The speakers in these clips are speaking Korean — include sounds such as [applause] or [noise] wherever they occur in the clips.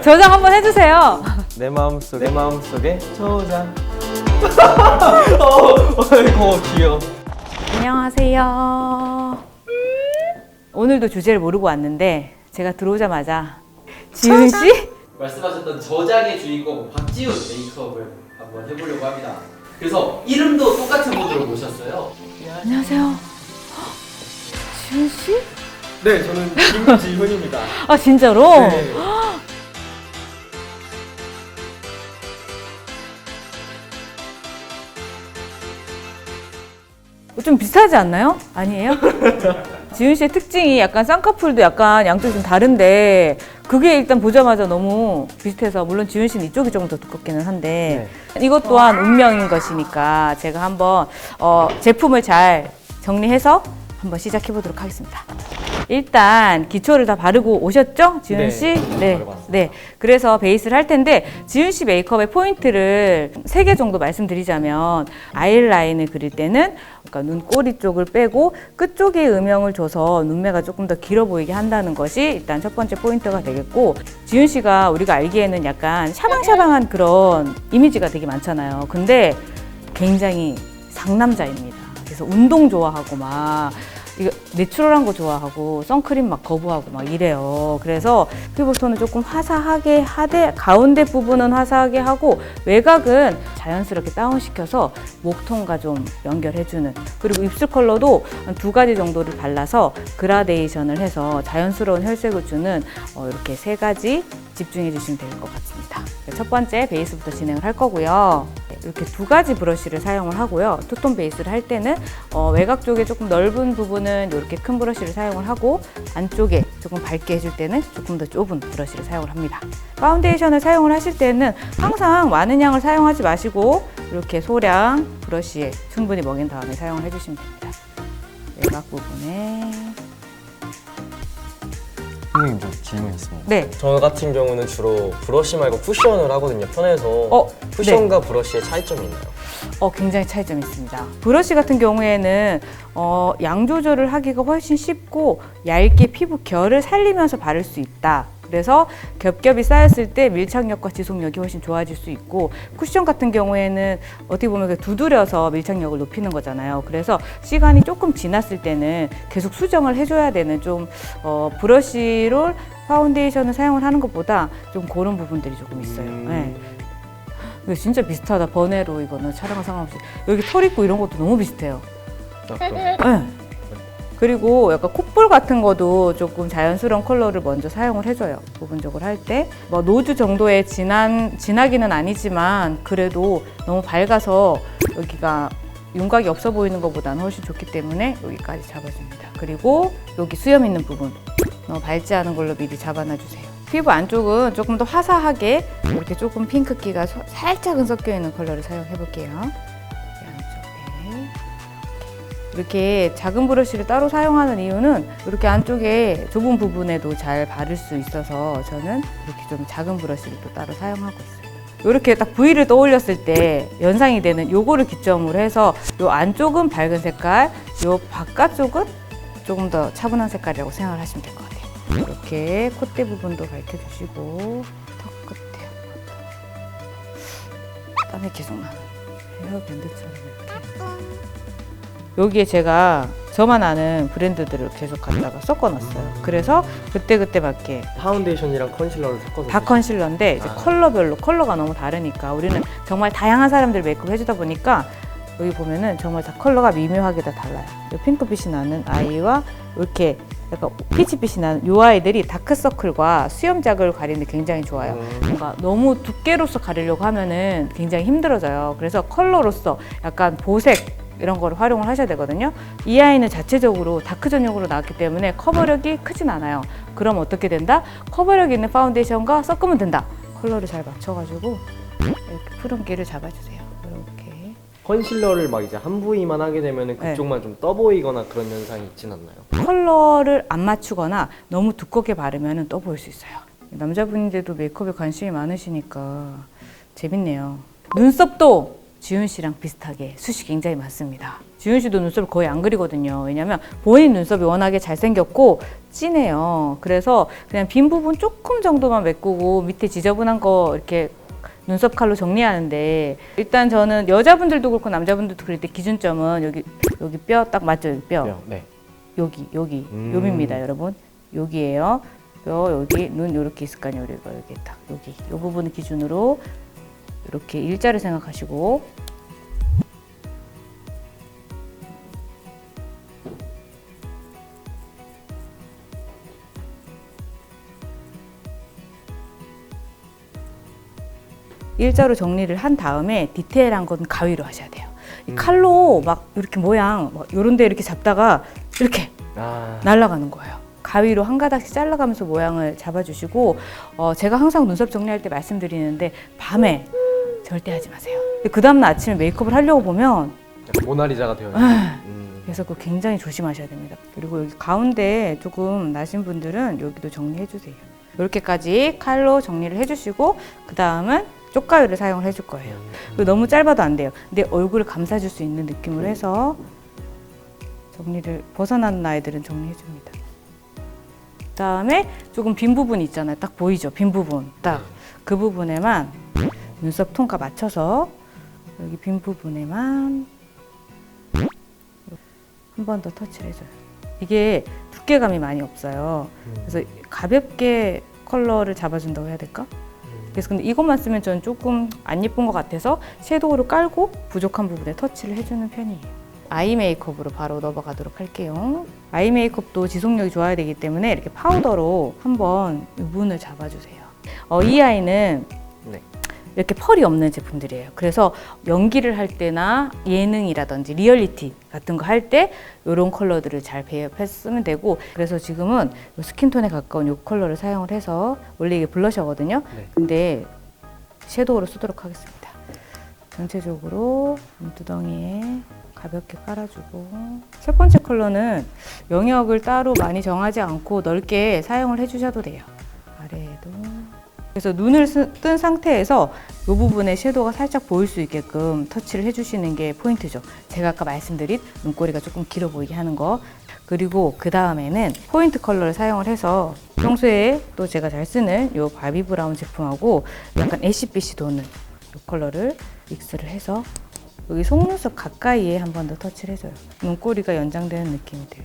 저장 한번 해주세요. 내 마음속에 내 마음속에 저장. [laughs] 어, 어이구 귀여워. 안녕하세요. 오늘도 주제를 모르고 왔는데 제가 들어오자마자 지은 씨? 말씀하셨던 저장의 주인공 박지훈 메이크업을 한번 해보려고 합니다. 그래서 이름도 똑같은 분으로 모셨어요. 안녕하세요. 헉, 지은 씨? 네, 저는 김지훈입니다. 아 진짜로? 네. 좀 비슷하지 않나요? 아니에요? [laughs] 지은 씨의 특징이 약간 쌍꺼풀도 약간 양쪽이 좀 다른데 그게 일단 보자마자 너무 비슷해서 물론 지은 씨는 이쪽이 조금 더 두껍기는 한데 이것 또한 운명인 것이니까 제가 한번 어, 제품을 잘 정리해서 한번 시작해 보도록 하겠습니다. 일단 기초를 다 바르고 오셨죠, 지은 네, 씨? 다 네, 네. 그래서 베이스를 할 텐데 지은 씨 메이크업의 포인트를 세 개 정도 말씀드리자면 아이라인을 그릴 때는 그러니까 눈꼬리 쪽을 빼고 끝 쪽에 음영을 줘서 눈매가 조금 더 길어 보이게 한다는 것이 일단 첫 번째 포인트가 되겠고 지은 씨가 우리가 알기에는 약간 샤방샤방한 그런 이미지가 되게 많잖아요. 근데 굉장히 상남자입니다. 그래서 운동 좋아하고 막 내추럴한 거 좋아하고 선크림 막 거부하고 막 이래요. 그래서 피부톤은 조금 화사하게 하되 가운데 부분은 화사하게 하고 외곽은 자연스럽게 다운시켜서 목통과 좀 연결해주는 그리고 입술 컬러도 한두 가지 정도를 발라서 그라데이션을 해서 자연스러운 혈색을 주는 어, 이렇게 세 가지 집중해 주시면 될 것 같습니다. 첫 번째 베이스부터 진행을 할 거고요. 이렇게 두 가지 브러쉬를 사용을 하고요. 투톤 베이스를 할 때는 어, 외곽 쪽에 조금 넓은 부분은 이렇게 큰 브러쉬를 사용을 하고 안쪽에 조금 밝게 해줄 때는 조금 더 좁은 브러쉬를 사용을 합니다. 파운데이션을 사용을 하실 때는 항상 많은 양을 사용하지 마시고 이렇게 소량 브러쉬에 충분히 먹인 다음에 사용을 해주시면 됩니다. 외곽 부분에 선생님 저 질문 있습니다. 네, 저 같은 경우는 주로 브러쉬 말고 쿠션을 하거든요. 편해서 어, 쿠션과 브러쉬의 차이점이 있나요? 어, 굉장히 차이점이 있습니다. 브러쉬 같은 경우에는 어, 양 조절을 하기가 훨씬 쉽고 얇게 피부 결을 살리면서 바를 수 있다. 그래서 겹겹이 쌓였을 때 밀착력과 지속력이 훨씬 좋아질 수 있고 쿠션 같은 경우에는 어떻게 보면 그 두드려서 밀착력을 높이는 거잖아요. 그래서 시간이 조금 지났을 때는 계속 수정을 해줘야 되는 좀 어, 브러쉬로 파운데이션을 사용을 하는 것보다 좀 그런 부분들이 조금 있어요. 음. 네. 이거 진짜 비슷하다. 번외로 이거는 촬영 상관없이 여기 털 있고 이런 것도 너무 비슷해요. 아. 네. 그리고 약간 콧볼 같은 것도 조금 자연스러운 컬러를 먼저 사용을 해줘요. 부분적으로 할 때. 뭐 노즈 정도의 진한, 진하기는 아니지만 그래도 너무 밝아서 여기가 윤곽이 없어 보이는 것보다는 훨씬 좋기 때문에 여기까지 잡아줍니다. 그리고 여기 수염 있는 부분 너무 밝지 않은 걸로 미리 잡아놔주세요. 피부 안쪽은 조금 더 화사하게 이렇게 조금 핑크기가 소- 살짝은 섞여 있는 컬러를 사용해 볼게요. 이 안쪽에 이렇게 작은 브러쉬를 따로 사용하는 이유는 이렇게 안쪽에 좁은 부분에도 잘 바를 수 있어서 저는 이렇게 좀 작은 브러쉬를 또 따로 사용하고 있어요. 이렇게 딱 V를 떠올렸을 때 연상이 되는 요거를 기점으로 해서 요 안쪽은 밝은 색깔, 요 바깥쪽은 조금 더 차분한 색깔이라고 생각을 하시면 될 것 같아요. 이렇게 콧대 부분도 밝혀주시고 턱 끝에 땀이 계속 나는 헤어밴드처럼 이렇게 여기에 제가 저만 아는 브랜드들을 계속 갖다가 섞어놨어요. 그래서 그때그때 맞게 파운데이션이랑 컨실러를 섞어서 다 컨실러인데 이제 아. 컬러별로 컬러가 너무 다르니까 우리는 정말 다양한 사람들 메이크업 해주다 보니까 여기 보면은 정말 다 컬러가 미묘하게 다 달라요. 이 핑크빛이 나는 아이와 이렇게 약간 피치빛이 나는 이 아이들이 다크서클과 수염자국을 가리는데 굉장히 좋아요. 음. 뭔가 너무 두께로서 가리려고 하면은 굉장히 힘들어져요. 그래서 컬러로서 약간 보색 이런 거를 활용을 하셔야 되거든요. 이 아이는 자체적으로 다크 전용으로 나왔기 때문에 커버력이 크진 않아요. 그럼 어떻게 된다? 커버력 있는 파운데이션과 섞으면 된다. 컬러를 잘 맞춰가지고 이렇게 푸른기를 잡아주세요. 이렇게. 컨실러를 막 이제 한 부위만 하게 되면은 네. 그쪽만 좀떠 보이거나 그런 현상이 있진 않나요? 컬러를 안 맞추거나 너무 두껍게 바르면 떠 보일 수 있어요. 남자분인데도 메이크업에 관심이 많으시니까 재밌네요. 눈썹도 지훈 씨랑 비슷하게 숱이 굉장히 많습니다. 지훈 씨도 눈썹을 거의 안 그리거든요. 왜냐면 본인 눈썹이 워낙에 잘생겼고 진해요. 그래서 그냥 빈 부분 조금 정도만 메꾸고 밑에 지저분한 거 이렇게 눈썹 칼로 정리하는데 일단 저는 여자분들도 그렇고 남자분들도 그럴 때 기준점은 여기 여기 뼈 딱 맞죠? 여기 뼈. 뼈, 네. 여기 여기 음. 요입니다 여러분 여기에요 뼈 여기 눈 이렇게 있을 거 아니에요 여기가 여기 딱 여기 이 부분을 기준으로 이렇게 일자를 생각하시고 일자로 정리를 한 다음에 디테일한 건 가위로 하셔야 돼요. 이 칼로 막 이렇게 모양 막 이런 데 이렇게 잡다가 이렇게 아, 날아가는 거예요. 가위로 한 가닥씩 잘라가면서 모양을 잡아주시고 어, 제가 항상 눈썹 정리할 때 말씀드리는데 밤에 절대 하지 마세요. 그 다음날 아침에 메이크업을 하려고 보면 약간 모나리자가 되어 있는. 아. 음. 그래서 그거 굉장히 조심하셔야 됩니다. 그리고 여기 가운데 조금 나신 분들은 여기도 정리해 주세요. 이렇게까지 칼로 정리를 해주시고 그 다음은 쪽가위를 사용을 해줄 거예요. 그리고 너무 짧아도 안 돼요. 근데 얼굴을 감싸줄 수 있는 느낌으로 해서 정리를 벗어나는 아이들은 정리해 줍니다. 그 다음에 조금 빈 부분 있잖아요. 딱 보이죠? 빈 부분. 딱 그 부분에만 눈썹 톤과 맞춰서 여기 빈 부분에만 한 번 더 터치를 해줘요. 이게 두께감이 많이 없어요. 그래서 가볍게 컬러를 잡아준다고 해야 될까? 그래서 근데 이것만 쓰면 저는 조금 안 예쁜 것 같아서 섀도우를 깔고 부족한 부분에 터치를 해주는 편이에요. 아이 메이크업으로 바로 넘어가도록 할게요. 아이 메이크업도 지속력이 좋아야 되기 때문에 이렇게 파우더로 한번 부분을 잡아주세요. 어, 이 아이는 네. 이렇게 펄이 없는 제품들이에요. 그래서 연기를 할 때나 예능이라든지 리얼리티 같은 거 할 때 이런 컬러들을 잘 배합해 쓰면 되고 그래서 지금은 요 스킨톤에 가까운 이 컬러를 사용을 해서 원래 이게 블러셔거든요. 네. 근데 섀도우로 쓰도록 하겠습니다. 전체적으로 눈두덩이에 가볍게 깔아주고 첫 번째 컬러는 영역을 따로 많이 정하지 않고 넓게 사용을 해주셔도 돼요. 아래에도 그래서 눈을 쓰- 뜬 상태에서 이 부분에 섀도우가 살짝 보일 수 있게끔 터치를 해주시는 게 포인트죠. 제가 아까 말씀드린 눈꼬리가 조금 길어 보이게 하는 거. 그리고 그 다음에는 포인트 컬러를 사용을 해서 평소에 또 제가 잘 쓰는 이 바비 브라운 제품하고 약간 애쉬빛이 도는 이 컬러를 믹스를 해서 여기 속눈썹 가까이에 한 번 더 터치를 해줘요. 눈꼬리가 연장되는 느낌이 들게.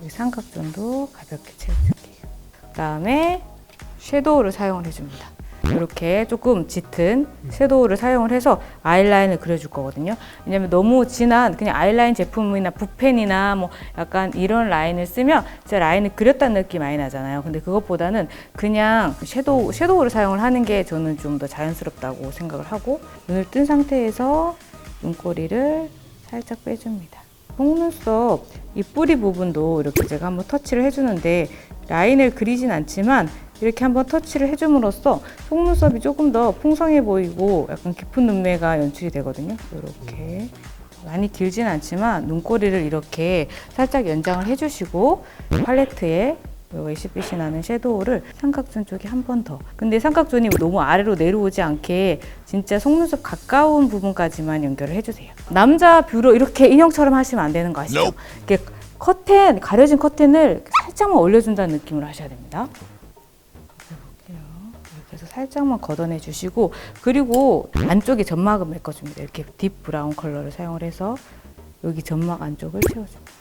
여기 삼각존도 가볍게 채워줄게요. 그 다음에 섀도우를 사용을 해줍니다. 이렇게 조금 짙은 섀도우를 사용을 해서 아이라인을 그려줄 거거든요. 왜냐면 너무 진한 그냥 아이라인 제품이나 붓펜이나 뭐 약간 이런 라인을 쓰면 진짜 라인을 그렸다는 느낌 많이 나잖아요. 근데 그것보다는 그냥 섀도우, 섀도우를 사용을 하는 게 저는 좀 더 자연스럽다고 생각을 하고 눈을 뜬 상태에서 눈꼬리를 살짝 빼줍니다. 속눈썹 이 뿌리 부분도 이렇게 제가 한번 터치를 해주는데 라인을 그리진 않지만 이렇게 한번 터치를 해줌으로써 속눈썹이 조금 더 풍성해 보이고 약간 깊은 눈매가 연출이 되거든요. 이렇게 많이 길진 않지만 눈꼬리를 이렇게 살짝 연장을 해주시고 팔레트에 요 애쉬빛이 나는 섀도우를 삼각존 쪽에 한 번 더. 근데 삼각존이 너무 아래로 내려오지 않게 진짜 속눈썹 가까운 부분까지만 연결을 해주세요. 남자 뷰러 이렇게 인형처럼 하시면 안 되는 거 아시죠? 이렇게 커튼, 가려진 커튼을 살짝만 올려준다는 느낌으로 하셔야 됩니다. 해서 살짝만 걷어내 주시고 그리고 안쪽에 점막을 메꿔줍니다. 이렇게 딥 브라운 컬러를 사용을 해서 여기 점막 안쪽을 채워줍니다.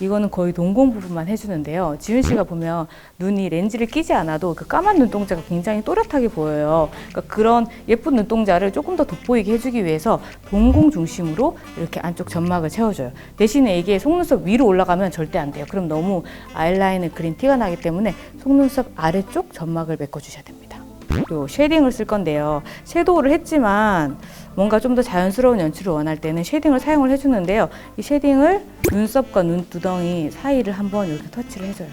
이거는 거의 동공 부분만 해주는데요. 지윤 씨가 보면 눈이 렌즈를 끼지 않아도 그 까만 눈동자가 굉장히 또렷하게 보여요. 그러니까 그런 예쁜 눈동자를 조금 더 돋보이게 해주기 위해서 동공 중심으로 이렇게 안쪽 점막을 채워줘요. 대신에 이게 속눈썹 위로 올라가면 절대 안 돼요. 그럼 너무 아이라인을 그린 티가 나기 때문에 속눈썹 아래쪽 점막을 메꿔주셔야 됩니다. 또 쉐딩을 쓸 건데요. 섀도우를 했지만 뭔가 좀 더 자연스러운 연출을 원할 때는 쉐딩을 사용을 해주는데요. 이 쉐딩을 눈썹과 눈두덩이 사이를 한번 이렇게 터치를 해줘요.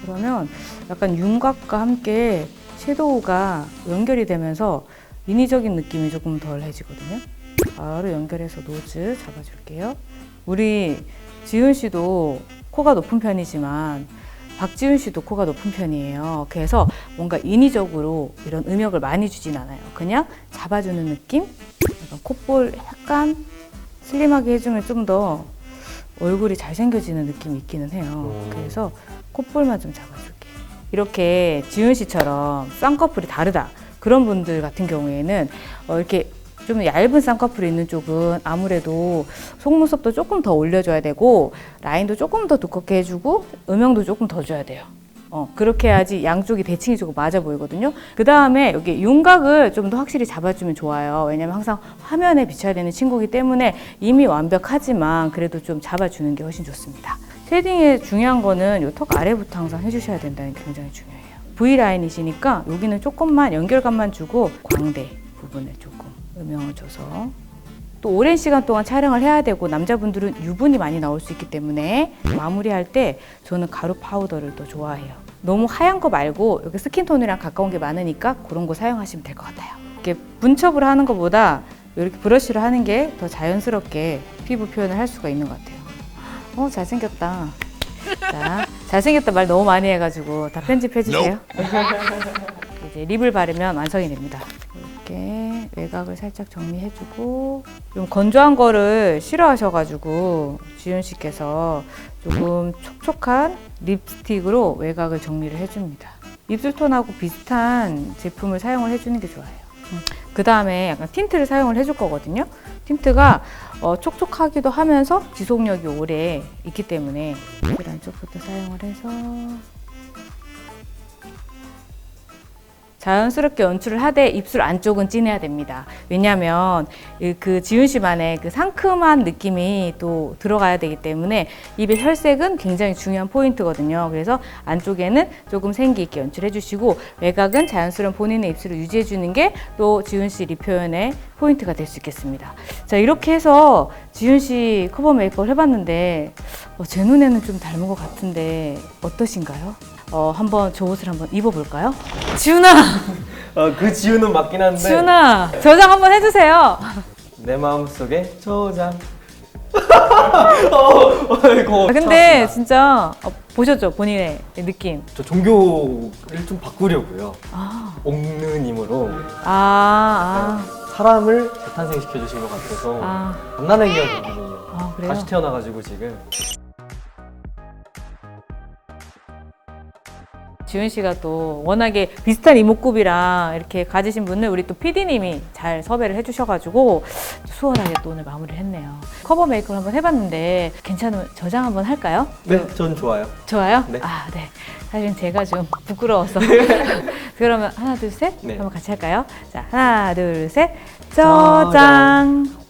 그러면 약간 윤곽과 함께 섀도우가 연결이 되면서 인위적인 느낌이 조금 덜해지거든요. 바로 연결해서 노즈 잡아줄게요. 우리 지훈 씨도 코가 높은 편이지만 박지훈 씨도 코가 높은 편이에요. 그래서 뭔가 인위적으로 이런 음역을 많이 주진 않아요. 그냥 잡아주는 느낌? 콧볼 약간 슬림하게 해주면 좀 더 얼굴이 잘생겨지는 느낌이 있기는 해요. 음. 그래서 콧볼만 좀 잡아줄게요. 이렇게 지윤 씨처럼 쌍꺼풀이 다르다. 그런 분들 같은 경우에는 어, 이렇게 좀 얇은 쌍꺼풀이 있는 쪽은 아무래도 속눈썹도 조금 더 올려줘야 되고 라인도 조금 더 두껍게 해주고 음영도 조금 더 줘야 돼요. 어, 그렇게 해야지 양쪽이 대칭이 조금 맞아 보이거든요. 그 다음에 여기 윤곽을 좀 더 확실히 잡아주면 좋아요. 왜냐면 항상 화면에 비춰야 되는 친구이기 때문에 이미 완벽하지만 그래도 좀 잡아주는 게 훨씬 좋습니다. 쉐딩의 중요한 거는 이 턱 아래부터 항상 해주셔야 된다는 게 굉장히 중요해요. V라인이시니까 여기는 조금만 연결감만 주고 광대 부분을 조금 음영을 줘서 또 오랜 시간 동안 촬영을 해야 되고 남자분들은 유분이 많이 나올 수 있기 때문에 마무리할 때 저는 가루 파우더를 더 좋아해요. 너무 하얀 거 말고 여기 스킨톤이랑 가까운 게 많으니까 그런 거 사용하시면 될 것 같아요. 이렇게 분첩으로 하는 것보다 이렇게 브러쉬로 하는 게 더 자연스럽게 피부 표현을 할 수가 있는 것 같아요. 어 잘생겼다. 자 잘생겼다 말 너무 많이 해가지고 다 편집해 주세요. [laughs] 이제 립을 바르면 완성이 됩니다. 이렇게 외곽을 살짝 정리해주고 좀 건조한 거를 싫어하셔가지고 지윤 씨께서 조금 촉촉한 립스틱으로 외곽을 정리를 해줍니다. 입술톤하고 비슷한 제품을 사용을 해주는 게 좋아요. 그 다음에 약간 틴트를 사용을 해줄 거거든요. 틴트가 어, 촉촉하기도 하면서 지속력이 오래 있기 때문에 입술 안쪽부터 사용을 해서 자연스럽게 연출을 하되 입술 안쪽은 진해야 됩니다. 왜냐하면 이- 그 지윤 씨만의 그 상큼한 느낌이 또 들어가야 되기 때문에 입의 혈색은 굉장히 중요한 포인트거든요. 그래서 안쪽에는 조금 생기 있게 연출해 주시고 외곽은 자연스러운 본인의 입술을 유지해 주는 게 또 지윤 씨 립 표현의 포인트가 될 수 있겠습니다. 자 이렇게 해서 지윤 씨 커버 메이크업을 해봤는데 어, 제 눈에는 좀 닮은 것 같은데 어떠신가요? 어, 한번 저 옷을 한번 입어볼까요? 지훈아! [laughs] 어, 그 지우는 맞긴 한데 지훈아! 저장 한번 해주세요. 내 마음속에 저장. [laughs] 어, 아이고. 아, 근데 진짜 어, 보셨죠? 본인의 느낌. 저 종교를 좀 바꾸려고요. 아, 옥느님으로 아, 사람을 재탄생시켜 주신 것 같아서 아, 갓난아기거든요. 아, 그래요? 다시 태어나가지고 지금 지훈 씨가 또 워낙에 비슷한 이목구비랑 이렇게 가지신 분을 우리 또 PD님이 잘 섭외를 해주셔가지고 수월하게 또 오늘 마무리를 했네요. 커버 메이크업 한번 해봤는데 괜찮으면 저장 한번 할까요? 네, 전 좋아요. 좋아요? 네. 아, 네. 사실은 제가 좀 부끄러워서. [laughs] 그러면 하나, 둘, 셋? 네. 한번 같이 할까요? 자, 하나, 둘, 셋. 저장.